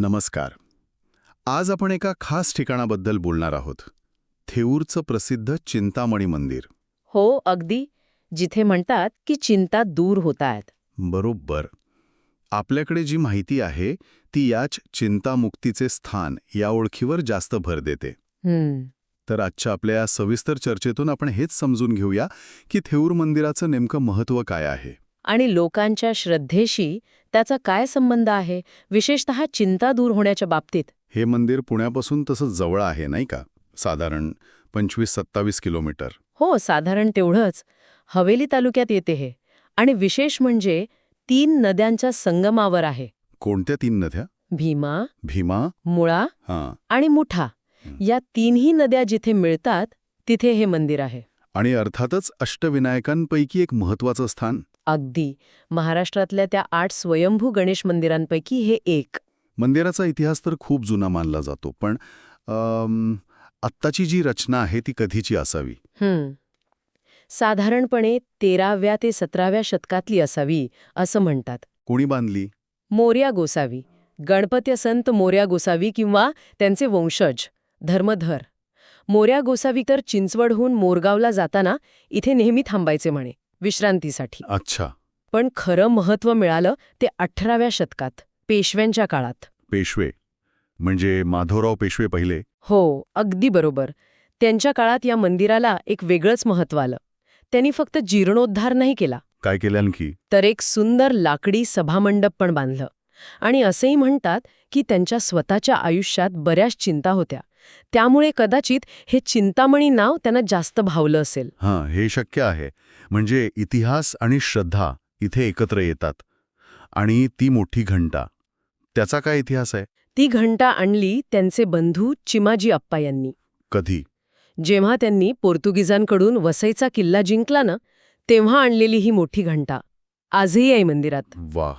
नमस्कार. आज आपण एका खास ठिकाणाबद्दल बोलणार आहोत. थेऊरचं प्रसिद्ध चिंतामणी मंदिर. हो अगदी. जिथे म्हणतात की चिंता दूर होत आहेत बरोबर. आपल्याकडे जी माहिती आहे ती याच चिंतामुक्तीचे स्थान या ओळखीवर जास्त भर देते. तर आजच्या आपल्या या सविस्तर चर्चेतून आपण हेच समजून घेऊया की थेऊर मंदिराचं नेमकं महत्त्व काय आहे. आणि लोकांच्या श्रद्धेशी त्याचा काय संबंध आहे? विशेषत चिंता दूर होण्याच्या बाबतीत. हे मंदिर पुण्यापासून तसं जवळ आहे नाही का? साधारण पंचवीस सत्तावीस किलोमीटर. हो साधारण तेवढंच. हवेली तालुक्यात येते हे. आणि विशेष म्हणजे तीन नद्यांच्या संगमावर आहे. कोणत्या तीन नद्या? भीमा भीमा? मुळा हां. आणि मुठा. या तीनही नद्या जिथे मिळतात तिथे हे मंदिर आहे. आणि अर्थातच अष्टविनायकांपैकी एक महत्त्वाचं स्थान. अगदी. महाराष्ट्रातल्या त्या आठ स्वयंभू गणेश मंदिरांपैकी हे एक. मंदिराचा इतिहास तर खूप जुना मानला जातो पण आत्ताची जी रचना आहे ती कधीची असावी. साधारणपणे तेराव्या ते सतराव्या शतकातली असावी असं म्हणतात. कोणी बांधली? मोर्या गोसावी. गणपत्य संत मोर्या गोसावी किंवा त्यांचे वंशज धर्मधर. मोर्या गोसावी तर चिंचवडहून मोरगावला जाताना इथे नेहमी थांबायचे म्हणे विश्रांतीसाठी. अच्छा. पण खरं महत्त्व मिळालं ते अठराव्या शतकात पेशव्यांच्या काळात. पेशवे. म्हणजे माधवराव पेशवे पहिले? हो अगदी बरोबर. त्यांच्या काळात या मंदिराला एक वेगळंच महत्त्व आलं. त्यांनी फक्त जीर्णोद्धार नाही केला. काय केलं आणखी? तर एक सुंदर लाकडी सभामंडप पण बांधलं. आणि असंही म्हणतात की त्यांच्या स्वतःच्या आयुष्यात बऱ्याच चिंता होत्या. त्यामुळे कदाचित हे चिंतामणी नाव त्यांना जास्त भावलं असेल. हां हे शक्य आहे. म्हणजे इतिहास आणि श्रद्धा इथे एकत्र येतात. आणि ती मोठी घंटा. त्याचा काय इतिहास आहे? ती घंटा आणली त्यांचे बंधू चिमाजी अप्पा यांनी. कधी? जेव्हा त्यांनी पोर्तुगीजांकडून वसईचा किल्ला जिंकला ना तेव्हा आणलेली ही मोठी घंटा. आजही आहे मंदिरात. वा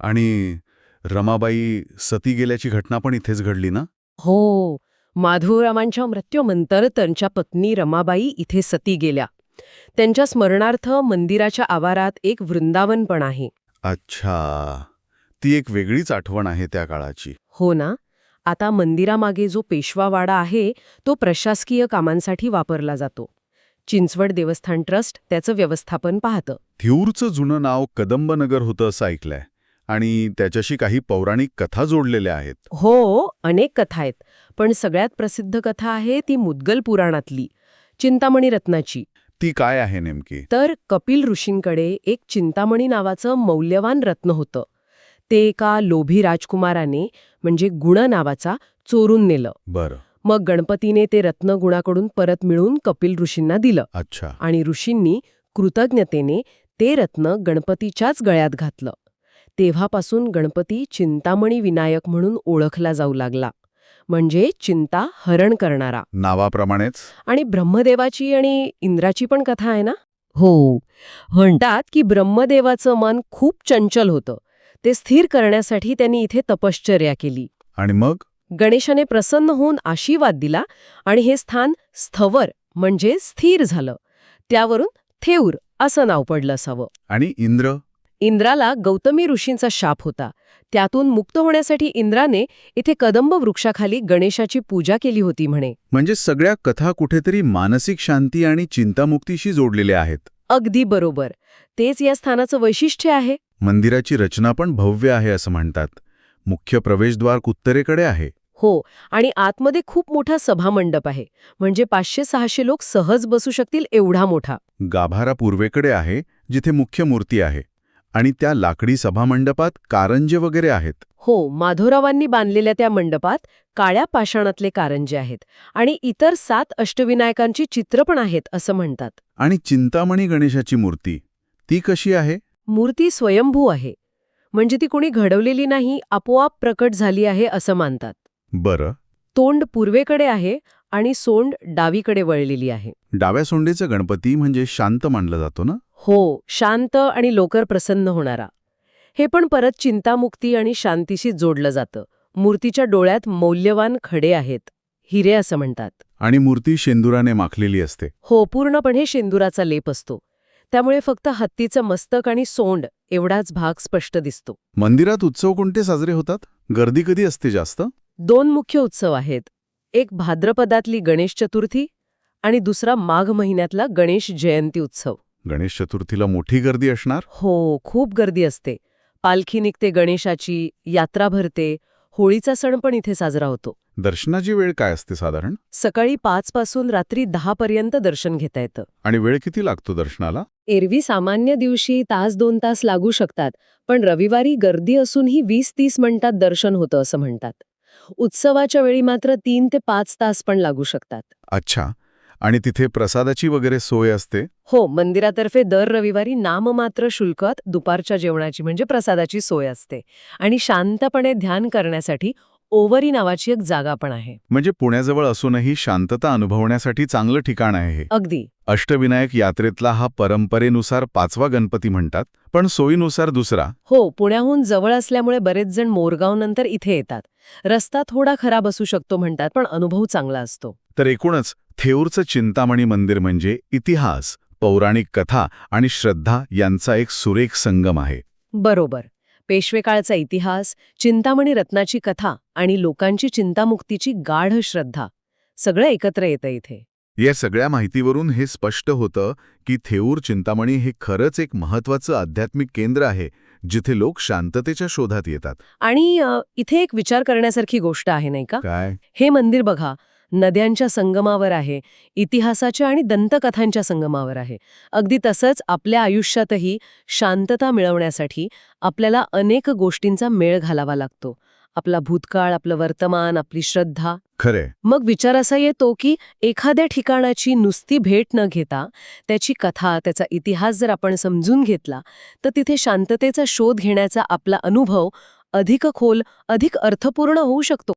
आणि रमाबाई सती गेल्याची घटना पण इथेच घडली ना? हो. माधवरामांच्या मृत्यूनंतर त्यांच्या पत्नी रमाबाई इथे सती गेल्या. त्यांच्या स्मरणार्थ मंदिराच्या आवारात एक वृंदावन पण आहे. अच्छा. ती एक वेगळीच आठवण आहे त्या काळाची. हो ना? आता मंदिरामागे जो पेशवावाडा आहे तो प्रशासकीय कामांसाठी वापरला जातो. चिंचवड देवस्थान ट्रस्ट त्याचं व्यवस्थापन पाहतं. थ्यूरचं जुनं नाव कदंबनगर होतं असं ऐकलंय. आणि त्याच्याशी काही पौराणिक कथा जोडलेल्या आहेत. हो अनेक कथा आहेत. पण सगळ्यात प्रसिद्ध कथा आहे ती मुद्गल पुराणातली चिंतामणी रत्नाची. ती काय आहे नेमकी? तर कपिल ऋषींकडे एक चिंतामणी नावाचं मौल्यवान रत्न होतं. ते एका लोभी राजकुमाराने म्हणजे गुण नावाचा चोरून नेलं. बरं. मग गणपतीने ते रत्न गुणाकडून परत मिळून कपिल ऋषींना दिलं. अच्छा. आणि ऋषींनी कृतज्ञतेने ते रत्न गणपतीच्याच गळ्यात घातलं. तेव्हापासून गणपती चिंतामणी विनायक म्हणून ओळखला जाऊ लागला. म्हणजे चिंता हरण करणारा. नावाप्रमाणेच? आणि ब्रह्मदेवाची आणि इंद्राची पण कथा आहे ना? हो. म्हणतात की ब्रह्मदेवाचं मन खूप चंचल होतं. ते स्थिर करण्यासाठी त्यांनी इथे तपश्चर्या केली. आणि मग? गणेशाने प्रसन्न होऊन आशीर्वाद दिला आणि हे स्थान स्थवर म्हणजे स्थिर झालं. त्यावरून थेऊर असं नाव पडलं असावं. आणि इंद्र? इंद्राला गौतमी ऋषींचा शाप होता. त्यातून मुक्त होण्यासाठी इंद्राने इथे कदंब वृक्षाखाली गणेशाची पूजा केली होती म्हणे. म्हणजे सगळ्या कथा कुठेतरी मानसिक शांती आणि चिंतामुक्तीशी जोडलेल्या आहेत. अगदी बरोबर. तेच या स्थानाचं वैशिष्ट्य आहे. मंदिराची रचना पण भव्य आहे असं म्हणतात. मुख्य प्रवेशद्वार उत्तरेकडे आहे. हो आणि आतमध्ये खूप मोठा सभामंडप आहे. म्हणजे पाचशे सहाशे लोक सहज बसू शकतील एवढा मोठा. गाभारा पूर्वेकडे आहे जिथे मुख्य मूर्ती आहे. आणि त्या लाकडी सभामंडपात कारंजे वगैरे आहेत. हो माधवरावांनी बांधलेल्या त्या मंडपात काळ्या पाषाणातले कारंजे आहेत आणि इतर सात अष्टविनायकांची चित्र पण आहेत असं म्हणतात. आणि चिंतामणी गणेशाची मूर्ती ती कशी आहे? मूर्ती स्वयंभू आहे. म्हणजे ती कोणी घडवलेली नाही आपोआप प्रकट झाली आहे असं मानतात. बरं. तोंड पूर्वेकडे आहे आणि सोंड डावीकडे वळलेली आहे. डाव्या सोंडेचं गणपती म्हणजे शांत मानला जातो ना? हो शांत आणि लोकर प्रसन्न होणारा. हे पण परत चिंतामुक्ती आणि शांतीशी जोडलं जातं. मूर्तीच्या डोळ्यात मौल्यवान खडे आहेत. हिरे असं म्हणतात. आणि मूर्ती शेंदुराने माखलेली असते. हो पूर्णपणे शेंदुराचा लेप असतो. त्यामुळे फक्त हत्तीचं मस्तक आणि सोंड एवढाच भाग स्पष्ट दिसतो. मंदिरात उत्सव कोणते साजरे होतात? गर्दी कधी असते जास्त? दोन मुख्य उत्सव आहेत. एक भाद्रपदातली गणेश चतुर्थी आणि दुसरा माघ महिन्यातला गणेश जयंती उत्सव. गणेश चतुर्थीला मोठी गर्दी असणार? हो खूप गर्दी असते. पालखी निघते गणेशाची यात्रा भरते. होळीचा सण पण इथे साजरा होतो. दर्शनाची वेळ काय असते साधारण? सकाळी पाच पासून रात्री दहा पर्यंत दर्शन घेता येतं. आणि वेळ किती लागतो दर्शनाला? एरवी सामान्य दिवशी तास दोन तास लागू शकतात पण रविवारी गर्दी असूनही वीस तीस मिनिटात दर्शन होतं असं म्हणतात. उत्सवाच्या वेळी मात्र तीन ते पाच तास पण लागू शकतात. अच्छा. आणि तिथे प्रसादाची वगैरे सोय असते? हो मंदिरातर्फे दर रविवारी नाममात्र शुल्कात दुपारच्या जेवणाची म्हणजे प्रसादाची सोय असते. आणि शांतपणे ध्यान करण्यासाठी ओवरी नावाची एक जागा पण आहे. म्हणजे पुण्याजवळ असूनही शांतता अनुभवण्यासाठी चांगलं ठिकाण आहे हे. अगदी. अष्टविनायक यात्रेतला हा परंपरेनुसार पाचवा गणपती म्हणतात पण सोयीनुसार दुसरा. हो पुण्याहून जवळ असल्यामुळे बरेच जण मोरगावनंतर इथे येतात. रस्ता थोडा खराब असू शकतो म्हणतात पण अनुभव चांगला असतो. तर एकूणच थेऊरचं चिंतामणी मंदिर म्हणजे इतिहास पौराणिक कथा आणि श्रद्धा यांचा एक सुरेख संगम आहे. बरोबर. पेशवेकाळचा इतिहास चिंतामणी रत्नाची कथा आणि लोकांची चिंतामुक्तीची गाढ श्रद्धा सगळं एकत्र येतं इथे. या सगळ्या माहितीवरून हे स्पष्ट होतं की थेऊर चिंतामणी हे खरंच एक महत्वाचं आध्यात्मिक केंद्र आहे जिथे लोक शांततेच्या शोधात येतात. आणि इथे एक विचार करण्यासारखी गोष्ट आहे नाही का? काय? हे मंदिर बघा नद्यांच्या संगमावर आहे इतिहासाच्या आणि दंतकथांच्या संगमावर आहे. अगदी तसंच आपल्या आयुष्यातही शांतता मिळवण्यासाठी आपल्याला अनेक गोष्टींचा मेळ घालावा लागतो. आपला भूतकाळ आपलं वर्तमान आपली श्रद्धा. खरे. मग विचार असा येतो की एखाद्या ठिकाणाची नुसती भेट न घेता त्याची कथा त्याचा इतिहास जर आपण समजून घेतला तर तिथे शांततेचा शोध घेण्याचा आपला अनुभव अधिक खोल अधिक अर्थपूर्ण होऊ शकतो.